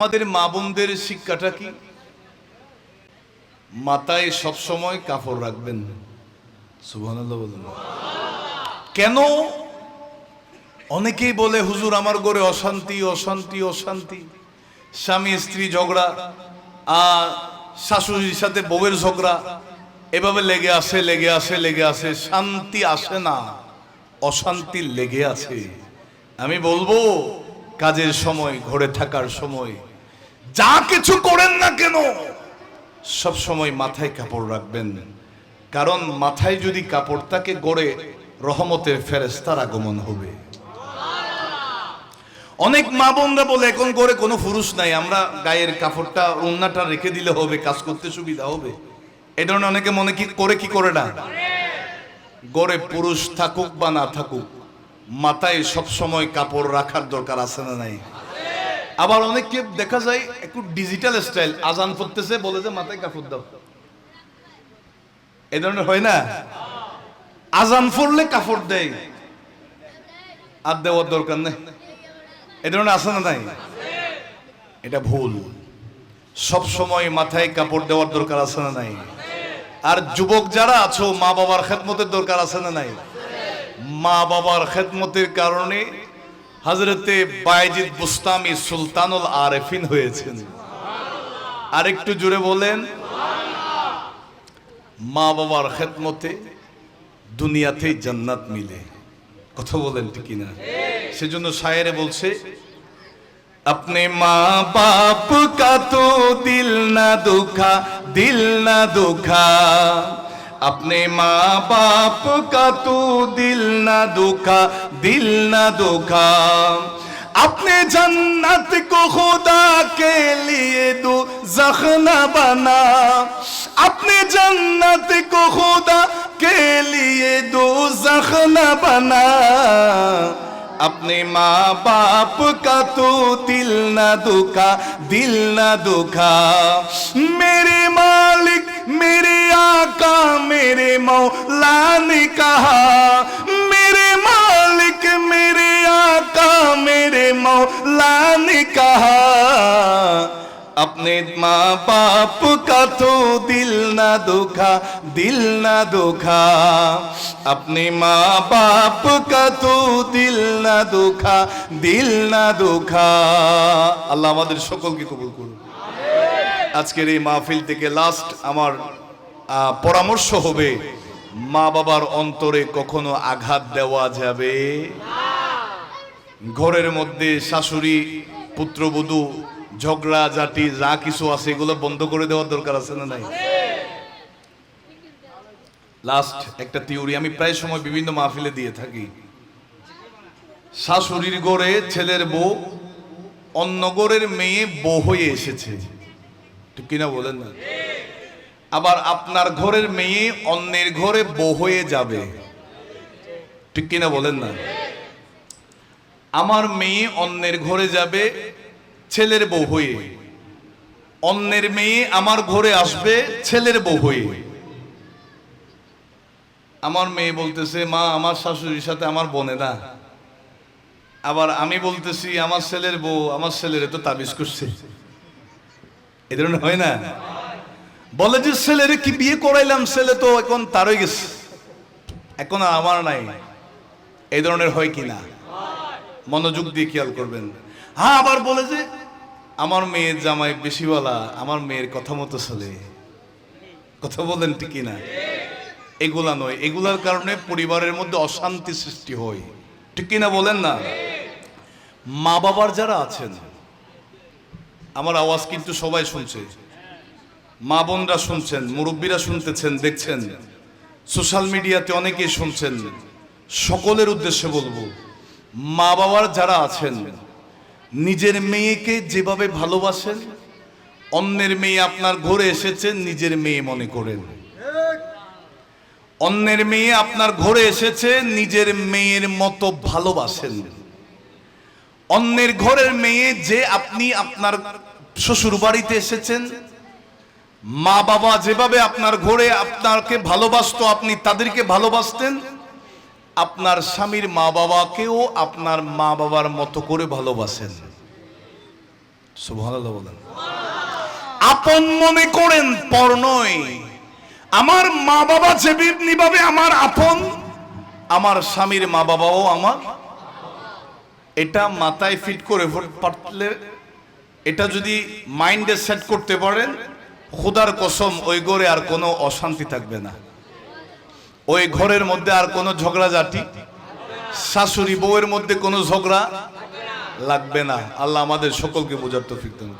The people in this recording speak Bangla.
আমাদের মা বোনদের শিক্ষাটা কি? মাথায় সবসময় কাপড় রাখবেন। কেন? অনেকেই বলে, হুজুর, আমার ঘরে অশান্তি অশান্তি অশান্তি। স্বামী, স্ত্রী ঝগড়া, আর শাশুড়ির সাথে বউয়ের ঝগড়া। এভাবে লেগে আসে লেগে আসে লেগে আসে। শান্তি আসে না। অশান্তি লেগে আছে। আমি বলব, কাজের সময়, ঘরে থাকার সময় যা কিছু করেন না কেন? সব সময় মাথায় কাপড় রাখবেন। কারণ মাথায় যদি কাপড় থাকে, গড়ে রহমতের ফেরেস্তার আগমন হবে। অনেক মা বোনরা বলে, এখন করে কোনো পুরুষ নাই, আমরা গায়ের কাপড়টা, উন্নাটা রেখে দিলে হবে, কাজ করতে সুবিধা হবে। এ ধরনের অনেকে মনে কি, করে কি করে না? গড়ে পুরুষ থাকুক বা না থাকুক, মাথায় সব সময় কাপড় রাখার দরকার আছে না নাই? আবার অনেককে দেখা যায় একটু ডিজিটাল স্টাইল আজান করতেছে বলে যে, মাথায় কাপড় দাও। এ ধরনের হয় না? আজান পড়লে কাপড় দেয়। আর দেওয়ার দরকার নেই। এ ধরনের আছে না নাই? এটা ভুল। সব সময় মাথায় কাপড় দেওয়ার দরকার আছে না নাই? আর যুবক যারা আছো মা বাবার খেদমতের দরকার আছে না নাই? মা বাবার খেদমতের কারণে হজরতে বায়জিদ বুস্তামি সুলতানুল আরেফিন হয়েছেন আরেকটু জুড়ে বলেন মা বাবার খেদমতে দুনিয়াতেই জান্নাত মিলে কথা বলেন ঠিক না সেজন্য শায়েরে বলছে अपने माँ बाप का तो दिल ना दुखा दिल ना दुखा अपने माँ बाप का तो दिल ना दुखा, दिल ना दुखा। अपने जन्नत को खुदा के लिए दो जख्ना बना। अपने जन्नत को खुदा के लिए दो जख्ना बना। अपने माँ बाप का तो दिल न दुखा, दिल न दुखा। मेरे मालिक, मेरे आका, मेरे मौला ने कहा कहा अपने माँ बाप का तो दिल ना दुखा दिल ना दुखा अपने माँ बाप का तो दिल না দুঃখা দিল না দুঃখা আল্লাহ আমাদের সকলকে কবুল করুন আজকের এই মাহফিল থেকে লাস্ট আমার আহ, পরামর্শ হবে মা বাবার অন্তরে কখনো আঘাত দেওয়া যাবে ঘরের মধ্যে শাশুড়ি পুত্রবধূ, ঝগড়া, জাতি, যা কিছু আছে, এগুলো বন্ধ করে দেওয়ার দরকার আছে না নাই? লাস্ট একটা থিওরি আমি প্রায় সময় বিভিন্ন মাহফিলে দিয়ে থাকি। শাশুড়ির গড়ে ছেলের বউ, অন্য গড়ের মেয়ে বউ হয়ে এসেছে। ঠিক কিনা বলেন না? আবার আপনার ঘরের মেয়ে অন্যের ঘরে বউ হয়ে যাবে। ঠিক কিনা বলেন না? আমার মেয়ে অন্যের ঘরে যাবে, ছেলের বউ হয়ে। অন্যের মেয়ে আমার ঘরে আসবে, ছেলের বউ হয়ে। আমার মেয়ে বলতেছে, মা, আমার শাশুড়ির সাথে আমার বোনে না। আবার আমি বলতেছি, আমার ছেলের বউ, আমার ছেলের তো তাবিজ করছে। এ ধরনের হয় না? বলে যে, ছেলের কি বিয়ে করাইলাম? ছেলে তো এখন তারই গেছে। এখন আমার নাই। এই ধরনের হয় কি না? মনোযোগ দিয়ে খেয়াল করবেন। হ্যাঁ আবার বলে যে, আমার মেয়ের জামাই বেশিওয়ালা, আমার মেয়ের কথা মতো চলে। কথা বলেন ঠিক না এগুলা নয়। এগুলার কারণে পরিবারের মধ্যে অশান্তি সৃষ্টি হয়। ঠিক কিনা বলেন না? মা বাবার যারা আছেন, আমার আওয়াজ কিন্তু সবাই শুনছে। মা বোনরা শুনছেন, মুরব্বীরা শুনতেছেন, দেখছেন। সোশ্যাল মিডিয়াতে অনেকেই শুনছেন। সকলের উদ্দেশ্যে বলব মা বাবার যারা আছেন, নিজের মেয়েকে যেভাবে ভালোবাসেন, অন্যের মেয়ে আপনার ঘরে এসেছে, নিজের মেয়ে মনে করেন। অন্যের মেয়ে আপনার ঘরে এসেছে, নিজের মেয়ের মতো ভালোবাসেন। অন্যের ঘরের মেয়ে যে আপনি আপনার শ্বশুর বাড়িতে এসেছেন, মা বাবা যেভাবে আপনার ঘরে আপনাকে ভালোবাসতো, আপনি তাদেরকে ভালোবাসতেন আপনার স্বামীর মা বাবাকেও আপনার মা বাবার মতো করে ভালোবাসেন। আপন মনে করেন, পর নয়। আমার মা বাবা যে নিভাবে আমার আপন, আমার স্বামীর মা বাবাও আমার। এটা মাথায় ফিট করে পারলে এটা যদি মাইন্ডে সেট করতে পারেন, খুদার কসম, ওই গড়ে আর কোনো অশান্তি থাকবে না। ওই ঘরের মধ্যে আর কোনো ঝগড়া ঝগড়াঝাটি শাশুড়ি বউয়ের মধ্যে কোনো ঝগড়া লাগবে না। আল্লাহ আমাদের সকলকে বোঝার তো করুন।